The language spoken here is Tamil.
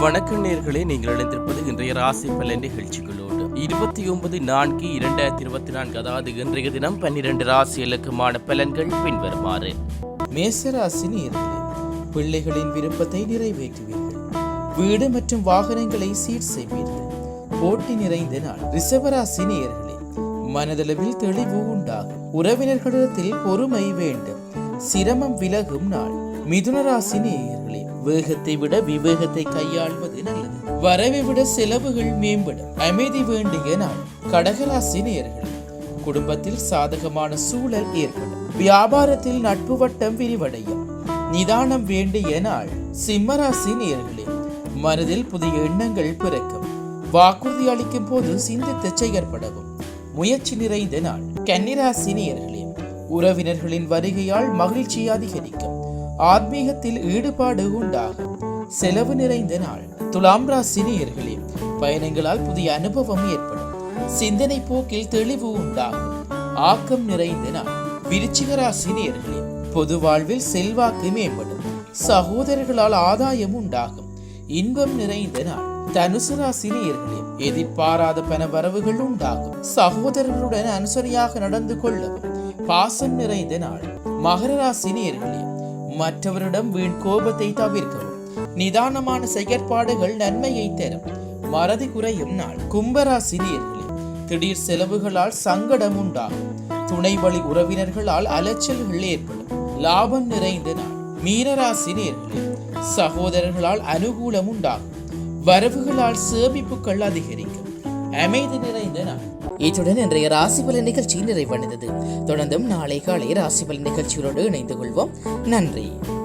வணக்க நேர்களே நீங்கள் இணைந்திருப்பது இன்றைய ராசி பலன் நிகழ்ச்சிகளோடு. இருபத்தி ஒன்பது நான்கு இரண்டாயிரத்தி இருபத்தி நான்கு அதாவது இன்றைய தினம் பன்னிரண்டு ராசிகளுக்குமான பலன்கள் பின்வருமாறு. மேசராசி நேயர்களே பிள்ளைகளின் விருப்பத்தை நிறைவேற்றுவீர்கள். வீடு மற்றும் வாகனங்களை சீர் செய்வீர்கள். போட்டி நிறைந்த நாள். ரிசவராசி நேர்களே மனதளவில் தெளிவு உண்டாகும். உறவினர்களிடத்தில் பொறுமை வேண்டும். சிரமம் விலகும் நாள். மிதுன ராசி நேயர்களே வேகத்தை விட விவேகத்தை கையாள்வது நல்லது. வரவை விட செலவுகள் மேம்படும் அமைதி வேண்டிய நாள். கடகராசி நேயர்களே குடும்பத்தில் சாதகமான சூழல் ஏற்படும். வியாபாரத்தில் நட்பு வட்டம் விரிவடையும் நிதானம் வேண்டிய நாள். சிம்மராசி நேயர்களே மனதில் புதிய எண்ணங்கள் பிறக்கும். வாக்குறுதி அளிக்கும் போது சிந்தித்து செயற்படவும் முயற்சி நிறைந்த நாள். கன்னிராசி நேயர்களே உறவினர்களின் வருகையால் மகிழ்ச்சி அதிகரிக்கும். ஆத்மீகத்தில் ஈடுபாடு உண்டாகும். செலவு நிறைந்த நாள். துலாம் ராசி நேயர்களே பயணங்களால் புதிய அனுபவம் ஏற்படும். சிந்தனை போக்கில் தெளிவு உண்டாகும். ஆக்கம் நிறைந்த நாள். விருச்சிக ராசி நேயர்களே பொது வாழ்வில் செல்வாக்கு மேம்படும். சகோதரர்களால் ஆதாயம் உண்டாகும். இன்பம் நிறைந்த நாள். தனுசு ராசி நேயர்களே எதிர்பாராத பண வரவுகள் உண்டாகும். சகோதரர்களுடன் அனுசரியாக நடந்து கொள்ளவும். பாசம் நிறைந்த நாள். மகர ராசி நேயர்களே மற்றவரிடம் வீண் கோபத்தை தவிர்க்கவும். நிதானமான செயற்பாடுகள் நன்மையை தரும். மறதி குறையும் நாள். கும்பராசி நேர்களே திடீர் செலவுகளால் சங்கடம் உண்டாகும். துணை வழி உறவினர்களால் அலைச்சல்கள் ஏற்படும். லாபம் நிறைந்த நாள். மீனராசி நேர்களே சகோதரர்களால் அனுகூலம் உண்டாகும். வரவுகளால் சேமிப்புகள் அதிகரிக்கும். அமைதி நிறைந்த நாள். இத்துடன் இன்றைய ராசிபலன் நிகழ்ச்சி நிறைவடைந்தது. தொடர்ந்தும் நாளை காலை ராசிபலன் நிகழ்ச்சிகளோடு இணைந்து கொள்வோம். நன்றி.